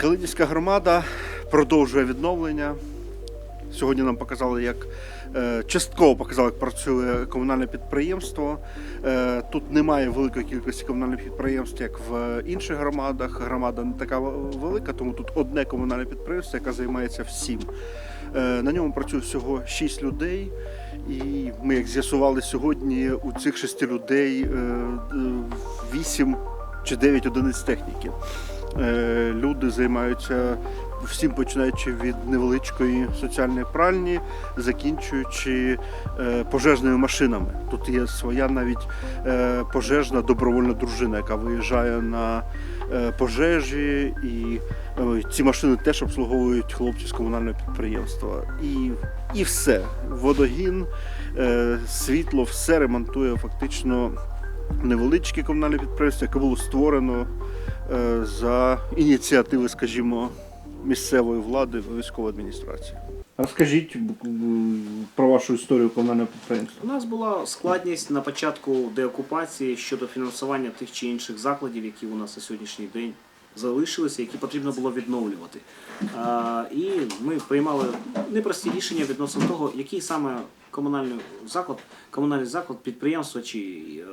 Калинівська громада продовжує відновлення. Сьогодні нам показали, як е, частково показали, як працює комунальне підприємство. Е, Тут немає великої кількості комунальних підприємств, як в інших громадах. Громада не така велика, тому тут одне комунальне підприємство, яке займається всім. Е, На ньому працює всього 6 людей. І ми, як з'ясували сьогодні, у цих шести людей 8 чи 9 одиниць техніки. Е, Люди займаються всім починаючи від невеличкої соціальної пральні, закінчуючи е, пожежними машинами. Тут є своя навіть е, пожежна добровольна дружина, яка виїжджає на пожежі, і ці машини теж обслуговують хлопці з комунального підприємства. І, і все. Водогін, світло, все ремонтує фактично невеличке комунальне підприємство, яке було створено за ініціативи, скажімо, місцевої влади військової адміністрації. Розкажіть про вашу історію комунального підприємства. У нас була складність на початку деокупації щодо фінансування тих чи інших закладів, які у нас на сьогоднішній день залишилися, які потрібно було відновлювати. А, і ми приймали непрості рішення відносно того, який саме комунальний заклад, комунальний заклад, підприємство чи е,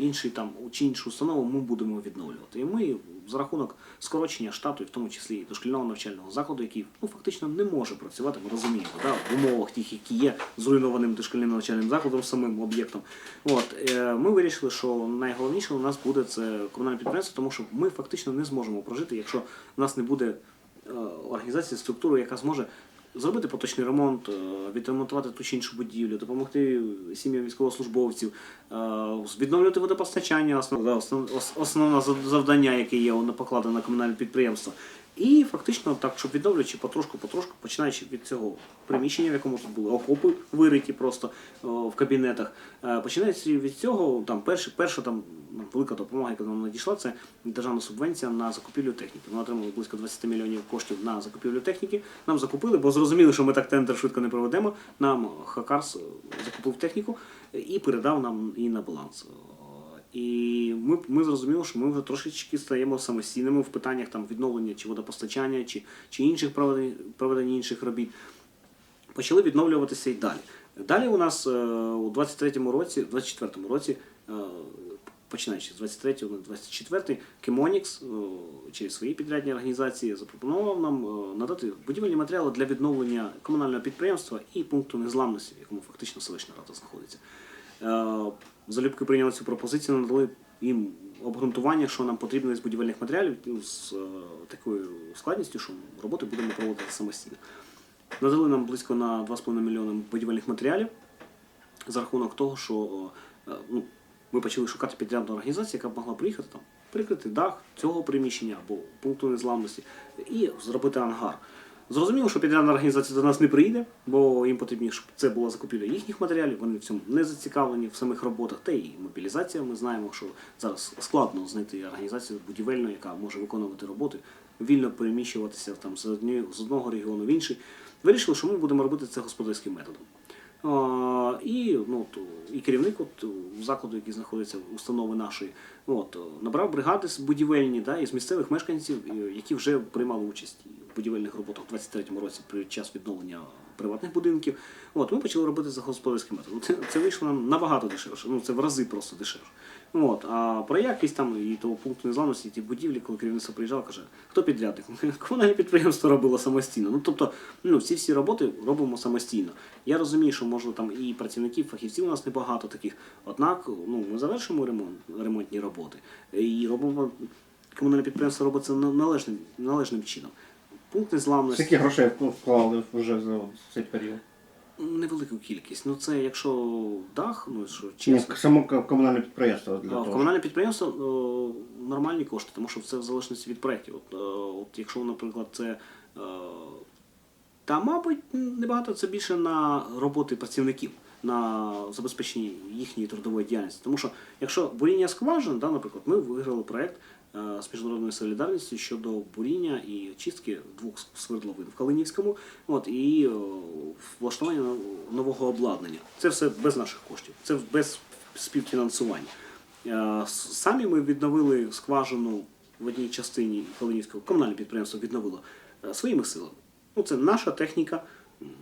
інший там чи іншу установу ми будемо відновлювати. І ми за рахунок скорочення штату, і в тому числі і дошкільного навчального закладу, який ну фактично не може працювати, ми розуміємо, да, в умовах тих, які є зруйнованим дошкільним навчальним закладом, самим об'єктом. От е, ми вирішили, що найголовніше у нас буде це комунальне підприємство, тому що ми фактично не зможемо прожити, якщо у нас не буде е, організації, структури, яка зможе зробити поточний ремонт, е, відремонтувати ту чи іншу будівлю, допомогти сім'ям військовослужбовців, е, відновлювати водопостачання, основ- основ- основне завдання, яке є покладено на комунальне підприємство. І фактично так, щоб відновлюючи потрошку-потрошку, починаючи від цього приміщення, в якому тут були окопи вириті просто в кабінетах, е, починаючи від цього, там перша, перша там велика допомога, яка нам надійшла, це державна субвенція на закупівлю техніки. Ми отримали близько 20 мільйонів коштів на закупівлю техніки. Нам закупили, бо зрозуміли, що ми так тендер швидко не проведемо. Нам Хакарс закупив техніку і передав нам її на баланс. І ми, ми зрозуміли, що ми вже трошечки стаємо самостійними в питаннях там відновлення чи водопостачання, чи, чи інших проведень, проведення інших робіт. Почали відновлюватися і далі. Далі у нас е, у 23-му році, 24-му році, е, починаючи з 23 на 24 Кемонікс через свої підрядні організації запропонував нам е, надати будівельні матеріали для відновлення комунального підприємства і пункту незламності, в якому фактично селищна рада знаходиться. Е, Залюбки прийняли цю пропозицію, надали їм обґрунтування, що нам потрібно з будівельних матеріалів ну, з е, такою складністю, що роботи будемо проводити самостійно. Надали нам близько на 2,5 мільйони будівельних матеріалів за рахунок того, що е, ну, ми почали шукати підрядну організацію, яка б могла приїхати там, прикрити дах цього приміщення або пункту незламності і зробити ангар. Зрозуміло, що підрядна організація до нас не приїде, бо їм потрібно, щоб це була закупівля їхніх матеріалів. Вони в цьому не зацікавлені в самих роботах. Та і мобілізація. Ми знаємо, що зараз складно знайти організацію будівельну, яка може виконувати роботи, вільно переміщуватися там з одного регіону в інший. Вирішили, що ми будемо робити це господарським методом. І, ну, то, і керівник от, закладу, який знаходиться в установи нашої, от, набрав бригади з будівельні да, із місцевих мешканців, які вже приймали участь в будівельних роботах у 23-му році під час відновлення приватних будинків. От, ми почали робити за господарським методом. Це, це вийшло нам набагато дешевше, ну це в рази просто дешевше. От, а про якість там і того пункту незламності, ті будівлі, коли керівництво приїжджало, каже, хто підрядник? Комунальне підприємство робило самостійно. Ну тобто, ну всі всі роботи робимо самостійно. Я розумію, що може там і працівників, фахівців у нас небагато таких. Однак, ну ми завершимо ремонт, ремонтні роботи і робимо комунальне підприємство робить це належним, належним чином. Пункт незламності. Скільки грошей вклали вже за цей період? Невелику кількість. Ну це якщо дах, ну що чесно. само комунальне підприємство для того. Комунальне підприємство е, нормальні кошти, тому що це в залежності від проєктів. От, е, от якщо, наприклад, це е, та, мабуть, небагато це більше на роботи працівників, на забезпечення їхньої трудової діяльності. Тому що якщо буріння скважин, да, наприклад, ми виграли проєкт е, з міжнародною солідарністю щодо буріння і чистки двох свердловин в Калинівському, от, і е, влаштування нов- нового обладнання. Це все без наших коштів, це без співфінансування. Е, Самі ми відновили скважину в одній частині Калинівського комунальне підприємство відновило своїми силами. Ну, це наша техніка,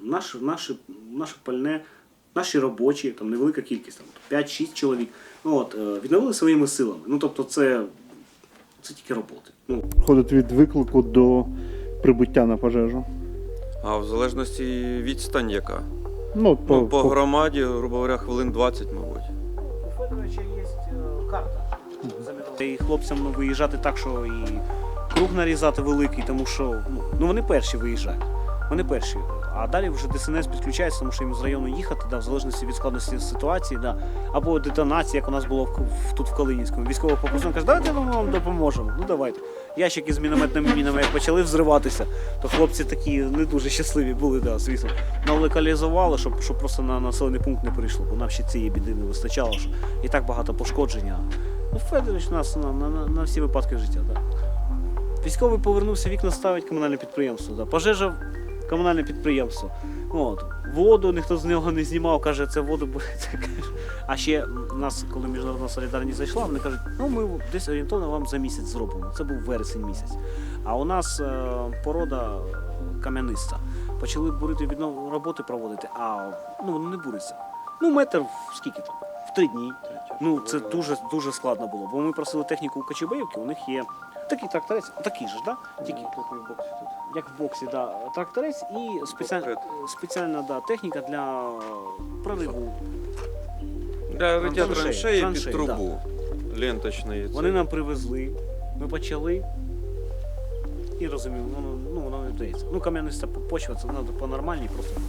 наш, наше, наше пальне, наші робочі, там невелика кількість, там 5-6 чоловік. Ну, от, е, відновили своїми силами. Ну, тобто, це, це тільки роботи. Ну, Входить від виклику до прибуття на пожежу. А в залежності відстань яка? Ну, по, Ну, по по- громаді, грубо говоря, хвилин 20, мабуть. У Федоровича є карта. І хлопцям ну, виїжджати так, що і круг нарізати великий, тому що ну, ну вони перші виїжджають. Вони перші. А далі вже ДСНС підключається, тому що їм з району їхати, да, в залежності від складності ситуації, да. або детонація, як у нас було в, тут в Калинівському. Військово попросив, каже, давайте ми вам допоможемо. Ну давайте. Ящики з мінометними мінами як почали взриватися, то хлопці такі не дуже щасливі були, да, звісно. Нам щоб, щоб просто на населений пункт не прийшло, бо нам ще цієї біди не вистачало. Що і так багато пошкодження. Ну, Федорович нас на, на, на, на всі випадки життя. Да. Військовий повернувся, вікна ставить комунальне підприємство. Да. Пожежа комунальне підприємство. От. Воду ніхто з нього не знімав, каже, це воду буде. А ще нас, коли міжнародна солідарність зайшла, вони кажуть, ну ми десь орієнтовно вам за місяць зробимо. Це був вересень місяць. А у нас е, порода кам'яниста. Почали бурити віднов роботи проводити, а ну воно не буриться. Ну, метр в скільки там? В три дні. Ну, це дуже дуже складно було. Бо ми просили техніку у Кочебеївки, у них є такий тракторець, такий же да? Тільки як в боксі, да. тракторець і спеціаль... Спеціальна да, техніка для прориву. Для риття Траншеї, під трубу. Ленточної. Вони нам привезли, ми почали. І розумів, воно, ну, воно не вдається. Ну, кам'яниста почва, це треба по нормальній, просто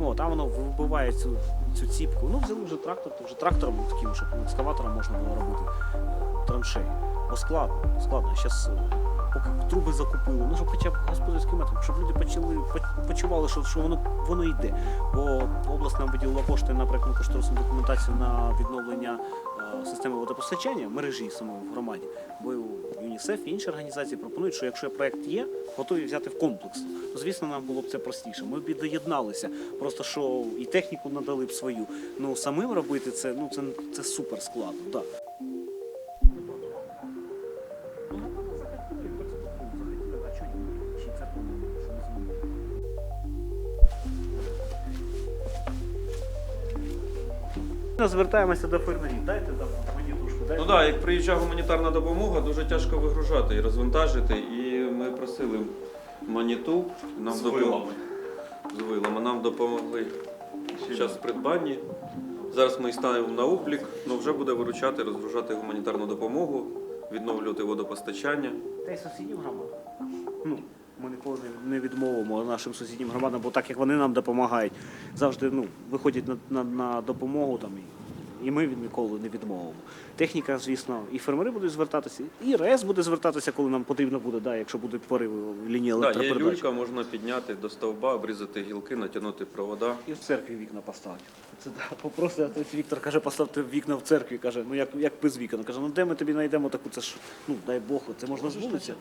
От, а воно вибиває цю, цю ціпку. Ну, взяли вже трактор, то вже трактором таким, щоб екскаватором можна було робити е, траншеї. Бо складно, складно. Зараз поки труби закупили, ну щоб хоча б господарським методом, щоб люди почали по- почували, що, що воно воно йде. Бо область нам виділила кошти на проєктну кошторисну документацію на відновлення е, системи водопостачання мережі самої в громаді. Бо ЮНІСЕФ і інші організації пропонують, що якщо проект є, готові взяти в комплекс. То звісно, нам було б це простіше. Ми б доєдналися. Просто що і техніку надали б свою. Ну самим робити це, ну це, це супер складно. Да. Звертаємося до фермерів. Дайте там мені душку, дайте. Ну так, як приїжджає гуманітарна допомога, дуже тяжко вигружати і розвантажити. І ми просили маніту, нам З допом- вилами. З вилами. Нам допомогли час в придбанні. Зараз ми їх ставимо на облік, але вже буде виручати, розгружати гуманітарну допомогу, відновлювати водопостачання. Та й сусіднім громадам. Ну, ми ніколи не- відмовимо нашим сусіднім громадам, бо так як вони нам допомагають, завжди ну, виходять на, на, на допомогу там, і, ми від ніколи не відмовимо. Техніка, звісно, і фермери будуть звертатися, і РЕС буде звертатися, коли нам потрібно буде, да, якщо будуть пориви лінії Так, є електропередач. люлька, можна підняти до стовба, обрізати гілки, натягнути провода. І в церкві вікна поставити. Це да, попросив Віктор, каже, поставте вікна в церкві. Каже, ну як, як без вікон. Каже, ну де ми тобі знайдемо таку, це ж, ну дай Бог, це можна з вулиці.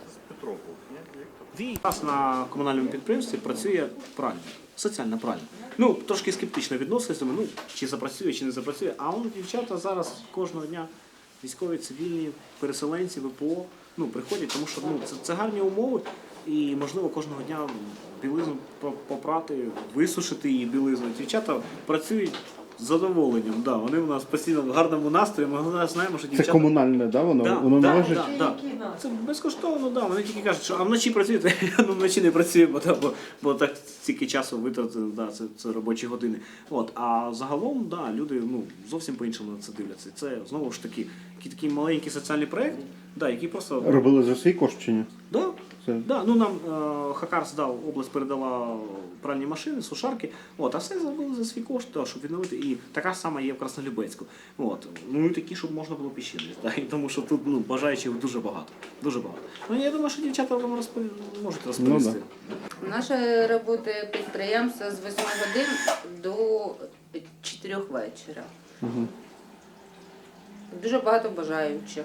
Вій. У нас на комунальному підприємстві працює правильно, соціально правильно. Ну, трошки скептично відносилися, ну, чи запрацює, чи не запрацює. А он дівчата зараз кожного дня військові, цивільні, переселенці, ВПО, ну, приходять, тому що ну, це, це гарні умови. І можливо кожного дня білизну попрати, висушити її білизну. Дівчата працюють з задоволенням. Да, вони у нас постійно в гарному настрої. Ми знаємо, що Це комунальне, да, воно? Да, воно да, належить? да, да. Це безкоштовно, да. Вони тільки кажуть, що а вночі працюєте, ну вночі не працює, бо, да, бо, бо так стільки часу витратили, да, це, це робочі години. От, а загалом, да, люди ну, зовсім по-іншому на це дивляться. Це знову ж таки такий маленький соціальний проєкт, да, який просто. Робили за свій кошт чи ні? Да, Да, ну нам е, Хакар здав, область передала пральні машини, сушарки, от, а все зробили за свій кошт, да, щоб відновити. І така ж сама є в Краснолюбецьку. От. Ну і такі, щоб можна було піщинити. Да, тому що тут ну, бажаючих дуже багато. Дуже багато. Ну я думаю, що дівчата вам розпов... можуть розповісти. Наше працює підприємство з 8 годин до 4 вечора. Угу. Дуже багато бажаючих.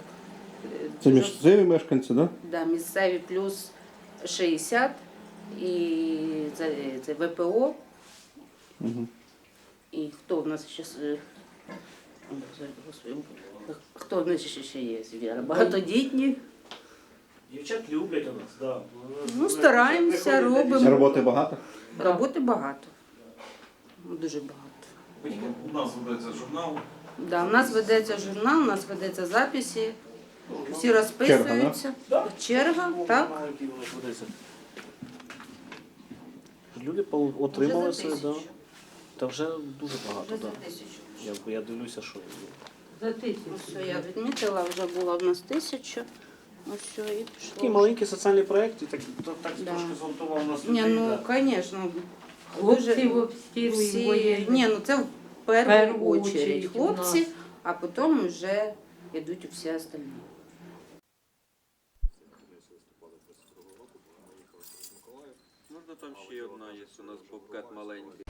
Це Дуже- місцеві мешканці, да? да, місцеві плюс 60 і це, це ВПО. Угу. І хто в нас ще Господи, хто в нас ще ще є? Віра? Багатодітні. Дівчат люблять у нас, да. Ну, стараємося, робимо. Роботи багато? Роботи багато. Дуже багато. У нас ведеться журнал. Да, у нас ведеться журнал, у нас ведеться записи, всі розписуються. Да. Черга, так. Вони кудись. Люди пол- отримали Вже за все, да. тисячу. Та вже дуже багато, Вже за да. тисячу. Я, я дивлюся, що За тисячу. Ось я відмітила, вже було в нас тисяча. Ось все, і такий пішло. маленький соціальний проєкт, і так, так, так Да. трошки згуртував нас Ні, людей. ну, да. звісно. Хлопці обстрілюють всі... воєнні. Ні, ну це в першу Першу очередь очередь у хлопці, нас. а потім вже йдуть всі остальні. Можна там ще одна є у нас бобкет маленький.